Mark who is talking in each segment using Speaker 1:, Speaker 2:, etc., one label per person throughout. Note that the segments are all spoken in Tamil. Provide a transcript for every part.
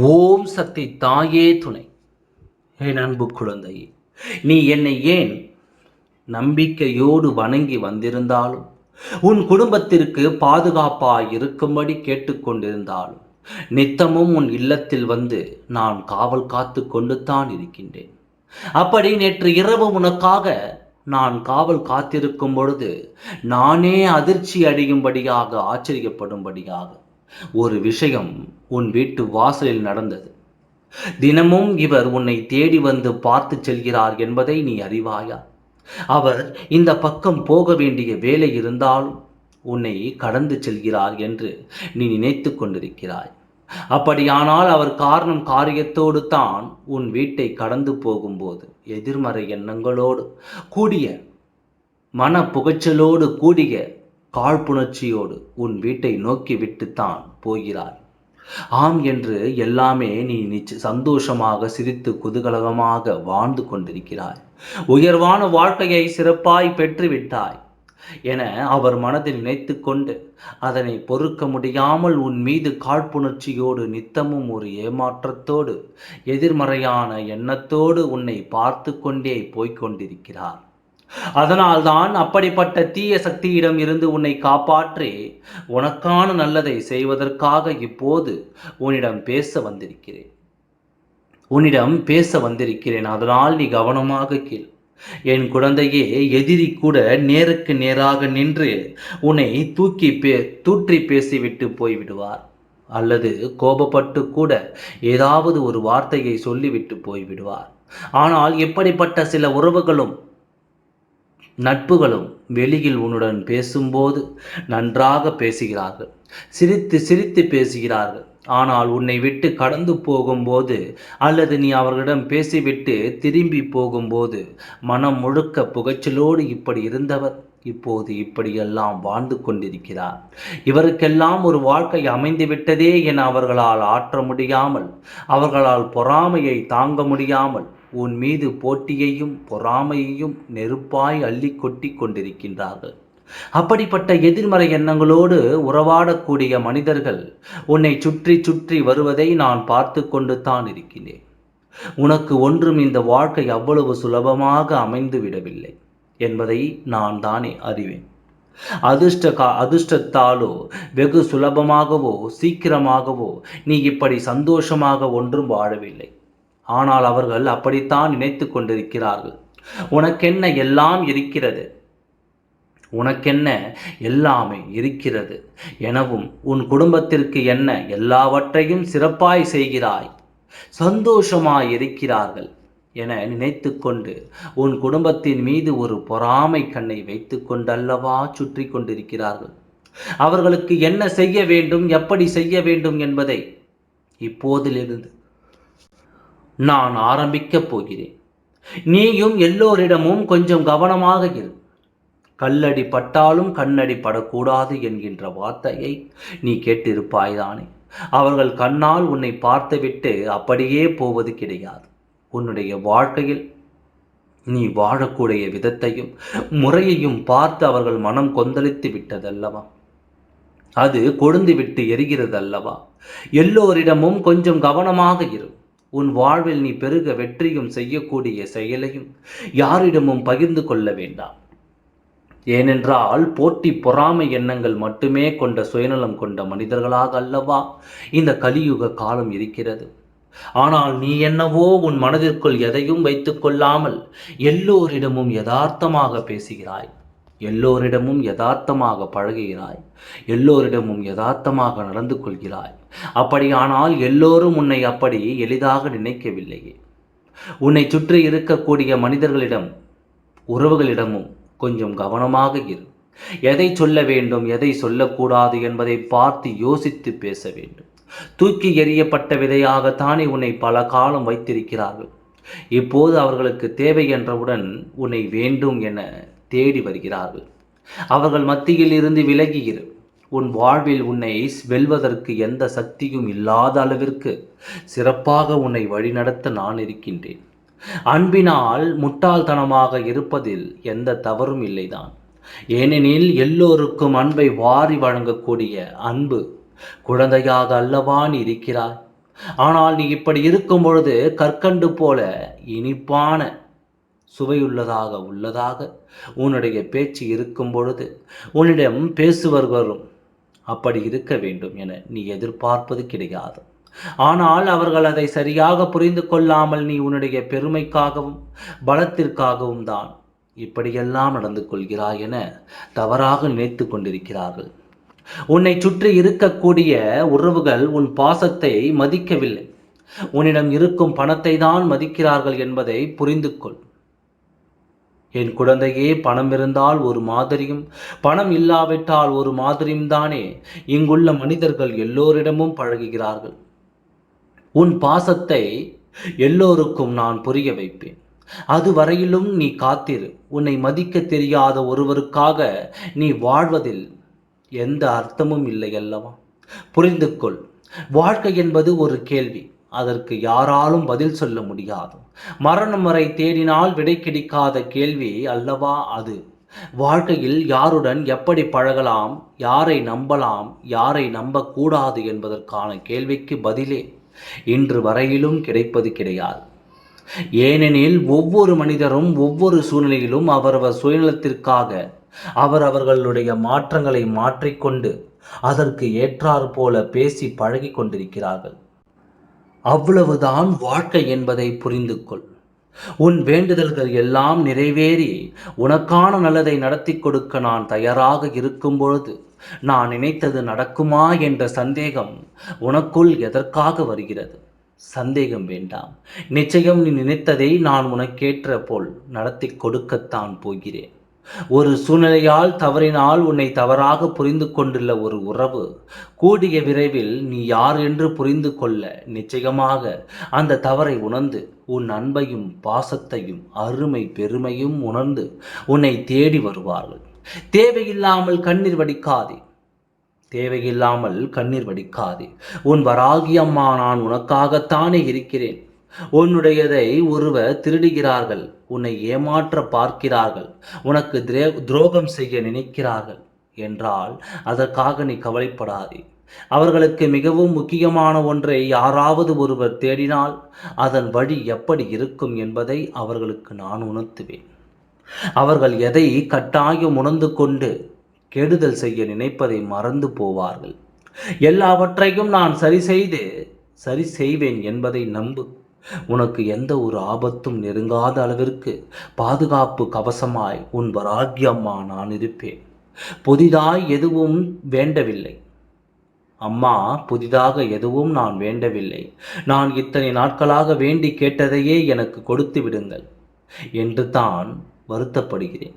Speaker 1: ஓம் சக்தி தாயே துணை. என் அன்பு குழந்தையே நீ என்னை ஏன் நம்பிக்கையோடு வணங்கி வந்திருந்தாலும் உன் குடும்பத்திற்கு பாதுகாப்பாய் இருக்கும்படி கேட்டுக்கொண்டிருந்தாலும் நித்தமும் உன் இல்லத்தில் வந்து நான் காவல் காத்து கொண்டு தான் இருக்கின்றேன். அப்படி நேற்று இரவு உனக்காக நான் காவல் காத்திருக்கும் பொழுது நானே அதிர்ச்சி அடையும்படியாக ஆச்சரியப்படும்படியாக ஒரு விஷயம் உன் வீட்டு வாசலில் நடந்தது. தினமும் இவர் உன்னை தேடி வந்து பார்த்து செல்கிறார் என்பதை நீ அறிவாயா? அவர் இந்த பக்கம் போக வேண்டிய வேலை இருந்தாலும் உன்னை கடந்து செல்கிறார் என்று நீ நினைத்து கொண்டிருக்கிறாய். அப்படியானால் அவர் காரணம் காரியத்தோடு தான் உன் வீட்டை கடந்து போகும்போது எதிர்மறை எண்ணங்களோடு கூடிய மன புகைச்சலோடு கூடிய காழ்ப்புணர்ச்சியோடு உன் வீட்டை நோக்கி விட்டுத்தான் போகிறாய். ஆம் என்று எல்லாமே நீ நிச்ச சந்தோஷமாக சிரித்து குதூகலகமாக வாழ்ந்து கொண்டிருக்கிறாய். உயர்வான வாழ்க்கையை சிறப்பாய் பெற்றுவிட்டாய் என அவர் மனதில் நினைத்து கொண்டு அதனை பொறுக்க முடியாமல் உன் மீது காழ்ப்புணர்ச்சியோடு நித்தமும் ஒரு ஏமாற்றத்தோடு எதிர்மறையான எண்ணத்தோடு உன்னை பார்த்து கொண்டே போய்க் கொண்டிருக்கிறார். அதனால்தான் அப்படிப்பட்ட தீய சக்தியிடம் இருந்து உன்னை காப்பாற்றி. உனக்கான நல்லதை செய்வதற்காக இப்போது உன்னிடம் பேச வந்திருக்கிறேன். உன்னிடம் பேச வந்திருக்கிறேன். அதனால் நீ கவனமாக கேள். என் குழந்தையே எதிரி கூட நேருக்கு நேராக நின்று உன்னை தூக்கி பே தூற்றி பேசிவிட்டு போய்விடுவார். அல்லது கோபப்பட்டு கூட ஏதாவது ஒரு வார்த்தையை சொல்லிவிட்டு போய்விடுவார். ஆனால் இப்படிப்பட்ட சில உறவுகளும் நட்புகளும் வெளியில் உன்னுடன் பேசும்போது நன்றாக பேசுகிறார்கள். சிரித்து சிரித்து பேசுகிறார்கள். ஆனால் உன்னை விட்டு கடந்து போகும்போது அல்லது நீ அவர்களிடம் பேசிவிட்டு திரும்பி போகும்போது மனம் முழுக்க புகைச்சலோடு இப்படி இருந்தவர் இப்போது இப்படியெல்லாம் வாழ்ந்து கொண்டிருக்கிறார். இவருக்கெல்லாம் ஒரு வாழ்க்கை அமைந்து விட்டதே என அவர்களால் ஆற்ற முடியாமல் அவர்களால் பொறாமையை தாங்க முடியாமல் உன் மீது போட்டியையும் பொறாமையையும் நெருப்பாய் அள்ளி கொட்டி கொண்டிருக்கின்றார்கள். அப்படிப்பட்ட எதிர்மறை எண்ணங்களோடு உறவாடக்கூடிய மனிதர்கள் உன்னை சுற்றி சுற்றி வருவதை நான் பார்த்து கொண்டு தான் இருக்கிறேன். உனக்கு ஒன்றும் இந்த வாழ்க்கை அவ்வளவு சுலபமாக அமைந்து விடவில்லை என்பதை நான் தானே அறிவேன். அதிர்ஷ்ட கா அதிர்ஷ்டத்தாலோ வெகு சுலபமாகவோ சீக்கிரமாகவோ நீ இப்படி சந்தோஷமாக ஒன்றும் வாழவில்லை. ஆனால் அவர்கள் அப்படித்தான் நினைத்து கொண்டிருக்கிறார்கள். உனக்கென்ன எல்லாம் இருக்கிறது? உனக்கென்ன எல்லாமே இருக்கிறது. எனவும் உன் குடும்பத்திற்கு என்ன எல்லாவற்றையும் சிறப்பாய் செய்கிறாய். சந்தோஷமாய் இருக்கிறார்கள் என நினைத்து கொண்டு உன் குடும்பத்தின் மீது ஒரு பொறாமை கண்ணை வைத்து கொண்டல்லவா சுற்றி கொண்டிருக்கிறார்கள். அவர்களுக்கு என்ன செய்ய வேண்டும் எப்படி செய்ய வேண்டும் என்பதை இப்போதிலிருந்து நான் ஆரம்பிக்கப் போகிறேன். நீயும் எல்லோரிடமும் கொஞ்சம் கவனமாக இரு. கல்லடி பட்டாலும் கண்ணடி படக்கூடாது என்கின்ற வார்த்தையை நீ கேட்டிருப்பாய்தானே அவர்கள் கண்ணால் உன்னை பார்த்துவிட்டு அப்படியே போவது கிடையாது. உன்னுடைய வாழ்க்கையில் நீ வாழக்கூடிய விதத்தையும் முறையையும் பார்த்து அவர்கள் மனம் கொந்தளித்து விட்டதல்லவா? அது கொழுந்து விட்டு எரிகிறது அல்லவா எல்லோரிடமும் கொஞ்சம் கவனமாக இரு. உன் வாழ்வில் நீ பெருக வெற்றியும் செய்யக்கூடிய செயலையும் யாரிடமும் பகிர்ந்து கொள்ள வேண்டாம். ஏனென்றால் போட்டி பொறாமை எண்ணங்கள் மட்டுமே கொண்ட சுயநலம் கொண்ட மனிதர்களாக அல்லவா இந்த கலியுக காலம் இருக்கிறது. ஆனால் நீ என்னவோ உன் மனதிற்குள் எதையும் வைத்துக் கொள்ளாமல் எல்லோரிடமும் யதார்த்தமாக பேசுகிறாய். எல்லோரிடமும் யதார்த்தமாக பழகுகிறாய். எல்லோரிடமும் யதார்த்தமாக நடந்து கொள்கிறாய். அப்படியானால் எல்லோரும் உன்னை அப்படி எளிதாக நினைக்கவில்லையே. உன்னை சுற்றி இருக்கக்கூடிய மனிதர்களிடம் உறவுகளிடமும் கொஞ்சம் கவனமாக இரு. எதை சொல்ல வேண்டும் எதை சொல்லக்கூடாது என்பதை பார்த்து யோசித்து பேச வேண்டும். தூக்கி எறியப்பட்ட விதையாகத்தானே உன்னை பல காலம் வைத்திருக்கிறார்கள். இப்போது அவர்களுக்கு தேவை என்றவுடன் உன்னை வேண்டும் என தேடி வருகிறார்கள். அவர்கள் மத்தியில் இருந்து விலகியிரு. உன் வாழ்வில் உன்னை வெல்வதற்கு எந்த சக்தியும் இல்லாத அளவிற்கு சிறப்பாக உன்னை வழிநடத்த நான் இருக்கின்றேன். அன்பினால் முட்டாள்தனமாக இருப்பதில் எந்த தவறும் இல்லைதான். ஏனெனில் எல்லோருக்கும் அன்பை வாரி வழங்கக்கூடிய அன்பு குழந்தையாக அல்லவா நீ இருக்கிறாய். ஆனால் நீ இப்படி இருக்கும் பொழுது கற்கண்டு போல இனிப்பான சுவையுள்ளதாக உள்ளதாக உன்னுடைய பேச்சு இருக்கும் பொழுது உன்னிடம் பேசுவர் வரும். அப்படி இருக்க வேண்டும் என நீ எதிர்பார்ப்பது கிடையாது. ஆனால் அவர்கள் அதை சரியாக புரிந்து கொள்ளாமல் நீ உன்னுடைய பெருமைக்காகவும் பலத்திற்காகவும் தான் இப்படியெல்லாம் நடந்து கொள்கிறாய் என தவறாக நினைத்து கொண்டிருக்கிறார்கள். உன்னை சுற்றி இருக்கக்கூடிய உறவுகள் உன் பாசத்தை மதிக்கவில்லை. உன்னிடம் இருக்கும் பணத்தை தான் மதிக்கிறார்கள் என்பதை புரிந்து கொள். என் குழந்தையே பணம் இருந்தால் ஒரு மாதிரியும் பணம் இல்லாவிட்டால் ஒரு மாதிரியும் தானே. இங்குள்ள மனிதர்கள் எல்லோரிடமும் பழகுகிறார்கள். உன் பாசத்தை எல்லோருக்கும் நான் புரிய வைப்பேன். அதுவரையிலும் நீ காத்திரு. உன்னை மதிக்க தெரியாத ஒருவருக்காக நீ வாழ்வதில் எந்த அர்த்தமும் இல்லை அல்லவா? புரிந்து கொள் வாழ்க்கை என்பது ஒரு கேள்வி. அதற்கு யாராலும் பதில் சொல்ல முடியாது. மரணம் வரை தேடினால் விடை கிடைக்காத கேள்வி அல்லவா அது? வாழ்க்கையில் யாருடன் எப்படி பழகலாம் யாரை நம்பலாம் யாரை நம்பக்கூடாது என்பதற்கான கேள்விக்கு பதிலே இன்று வரையிலும் கிடைப்பது கிடையாது. ஏனெனில் ஒவ்வொரு மனிதரும் ஒவ்வொரு சூழ்நிலையிலும் அவரவர் சுயநலத்திற்காக அவர் அவர்களுடைய மாற்றங்களை மாற்றிக்கொண்டு அதற்கு ஏற்றாற் போல பேசி பழகி கொண்டிருக்கிறார்கள். அவ்வளவுதான் வாழ்க்கை என்பதை புரிந்து கொள் உன் வேண்டுதல்கள் எல்லாம் நிறைவேறி உனக்கான நல்லதை நடத்தி கொடுக்க நான் தயாராக இருக்கும் பொழுது நான் நினைத்தது நடக்குமா என்ற சந்தேகம் உனக்குள் எதற்காக வருகிறது? சந்தேகம் வேண்டாம். நிச்சயம் நீ நினைத்ததை நான் உனக்கேற்ற போல் நடத்தி கொடுக்கத்தான் போகிறேன். ஒரு சூழ்நிலையால் தவறினால் உன்னை தவறாக புரிந்து கொண்டுள்ள ஒரு உறவு. கூடிய விரைவில் நீ யார் என்று புரிந்து கொள்ள நிச்சயமாக அந்த தவறை உணர்ந்து உன் அன்பையும் பாசத்தையும் அருமை பெருமையும் உணர்ந்து உன்னை தேடி வருவார்கள். தேவையில்லாமல் கண்ணீர் வடிக்காதே. தேவையில்லாமல் கண்ணீர் வடிக்காதே. உன் வராகியம்மா நான் உனக்காகத்தானே இருக்கிறேன். உன்னுடையதை ஒருவர் திருடுகிறார்கள் உன்னை ஏமாற்ற பார்க்கிறார்கள் உனக்கு திரே துரோகம் செய்ய நினைக்கிறார்கள் என்றால் அதற்காக நீ கவலைப்படாதே. அவர்களுக்கு மிகவும் முக்கியமான ஒன்றை யாராவது ஒருவர் தேடினால் அதன் வழி எப்படி இருக்கும் என்பதை அவர்களுக்கு நான் உணர்த்துவேன். அவர்கள் எதை கட்டாயம் உணர்ந்து கொண்டு கெடுதல் செய்ய நினைப்பதை மறந்து போவார்கள். எல்லாவற்றையும் நான் சரி செய்து சரி செய்வேன் என்பதை நம்பு. உனக்கு எந்த ஒரு ஆபத்தும் நெருங்காத அளவிற்கு பாதுகாப்பு கவசமாய் உன் வராகியம்மா நான் இருப்பேன். புதிதாய் எதுவும் வேண்டவில்லை. அம்மா புதிதாக எதுவும் நான் வேண்டவில்லை. நான் இத்தனை நாட்களாக வேண்டி கேட்டதையே எனக்கு கொடுத்து விடுங்கள். என்று தான் வருத்தப்படுகிறேன்.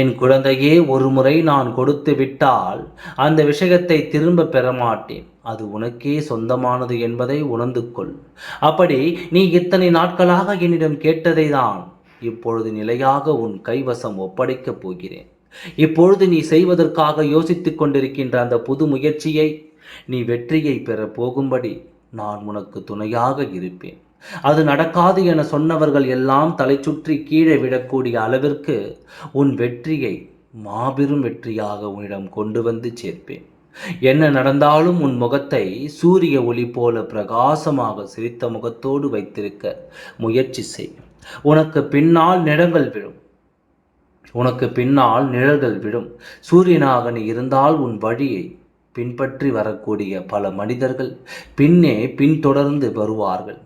Speaker 1: என் குழந்தையே ஒருமுறை நான் கொடுத்து விட்டால் அந்த விஷயத்தை திரும்ப பெற மாட்டேன் அது உனக்கே சொந்தமானது என்பதை உணர்ந்து கொள் அப்படி நீ இத்தனை நாட்களாக என்னிடம் கேட்டதை தான் இப்பொழுது நிலையாக உன் கைவசம் ஒப்படைக்கப் போகிறேன். இப்பொழுது நீ செய்வதற்காக யோசித்துக் கொண்டிருக்கின்ற அந்த புது முயற்சியை நீ வெற்றியை பெற போகும்படி நான் உனக்கு துணையாக இருப்பேன். அது நடக்காது என சொன்னவர்கள் எல்லாம் தலை சுற்றி கீழே விடக்கூடிய அளவிற்கு உன் வெற்றியை மாபெரும் வெற்றியாக உன்னிடம் கொண்டு வந்து சேர்ப்பேன். என்ன நடந்தாலும் உன் முகத்தை சூரிய ஒளி போல பிரகாசமாக சிரித்த முகத்தோடு வைத்திருக்க முயற்சி செய். உனக்கு பின்னால் நிழங்கள் விழும். உனக்கு பின்னால் நிழல்கள் விடும் சூரியனாக நீ இருந்தால் உன் வழியை பின்பற்றி வரக்கூடிய பல மனிதர்கள் பின்னே பின்தொடர்ந்து வருவார்கள்.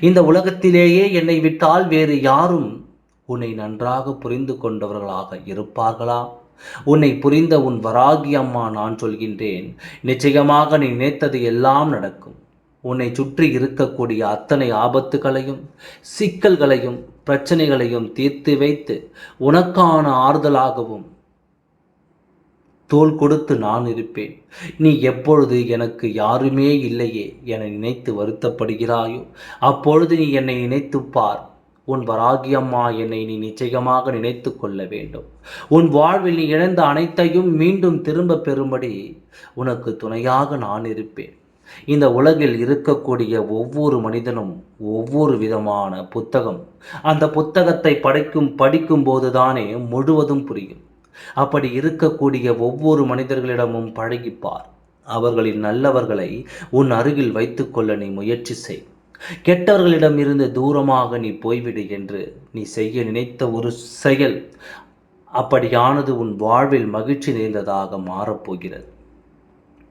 Speaker 1: இந்த உலகத்திலேயே என்னை விட்டால் வேறு யாரும் உன்னை நன்றாக புரிந்து கொண்டவர்களாக இருப்பார்களா? உன்னை புரிந்த உன் வராகி அம்மா நான் சொல்கின்றேன். நிச்சயமாக நீ நினைத்தது எல்லாம் நடக்கும். உன்னை சுற்றி இருக்கக்கூடிய அத்தனை ஆபத்துகளையும் சிக்கல்களையும் பிரச்சனைகளையும் தீர்த்து வைத்து உனக்கான ஆறுதலாகவும் தோல் கொடுத்து நான் இருப்பேன். நீ எப்பொழுது எனக்கு யாருமே இல்லையே என நினைத்து வருத்தப்படுகிறாயோ அப்பொழுது நீ என்னை நினைத்து பார். உன் வராகியம்மா என்னை நீ நிச்சயமாக நினைத்து கொள்ள வேண்டும். உன் வாழ்வில் நீ இழந்த அனைத்தையும் மீண்டும் திரும்ப பெறும்படி உனக்கு துணையாக நான் இருப்பேன். இந்த உலகில் இருக்கக்கூடிய ஒவ்வொரு மனிதனும் ஒவ்வொரு விதமான புத்தகம். அந்த புத்தகத்தை படைக்கும் படிக்கும் போதுதானே முழுவதும் புரியும். அப்படி இருக்கக்கூடிய ஒவ்வொரு மனிதர்களிடமும் பழகிப்பார். அவர்களின் நல்லவர்களை உன் அருகில் வைத்துக்கொள்ள நீ முயற்சி செய். கெட்டவர்களிடம் இருந்து தூரமாக நீ போய்விடு என்று நீ செய்ய நினைத்த ஒரு செயல் அப்படியானது உன் வாழ்வில் மகிழ்ச்சி நிறைந்ததாக மாறப்போகிறது.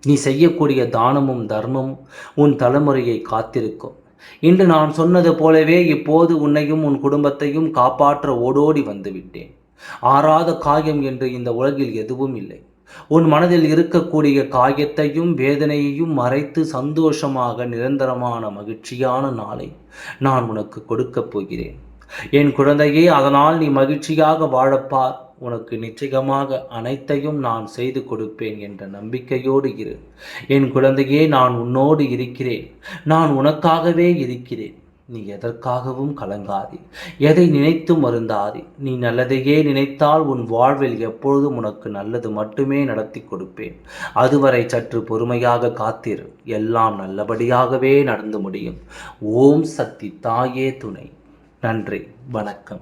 Speaker 1: நீ செய்யக்கூடிய தானமும் தர்மமும் உன் தலைமுறையை காத்திருக்கும். இன்று நான் சொன்னது போலவே இப்போது உன்னையும் உன் குடும்பத்தையும் காப்பாற்ற ஓடோடி வந்துவிட்டேன். ஆறாத காயம் என்று இந்த உலகில் எதுவும் இல்லை. உன் மனதில் இருக்கக்கூடிய காயத்தையும் வேதனையையும் மறைத்து சந்தோஷமாக நிரந்தரமான மகிழ்ச்சியான நாளை நான் உனக்கு கொடுக்கப் போகிறேன். என் குழந்தையே அதனால் நீ மகிழ்ச்சியாக வாழப்பார். உனக்கு நிச்சயமாக அனைத்தையும் நான் செய்து கொடுப்பேன் என்ற நம்பிக்கையோடு இரு. என் குழந்தையே நான் உன்னோடு இருக்கிறேன். நான் உனக்காகவே இருக்கிறேன். நீ எதற்காகவும் கலங்காதே. எதை நினைத்து மருந்தாதே நீ நல்லதையே நினைத்தால் உன் வாழ்வில் எப்பொழுதும் உனக்கு நல்லது மட்டுமே நடத்தி கொடுப்பேன். அதுவரை சற்று பொறுமையாக காத்திரு. எல்லாம் நல்லபடியாகவே நடந்து முடியும். ஓம் சக்தி தாயே துணை. நன்றி. வணக்கம்.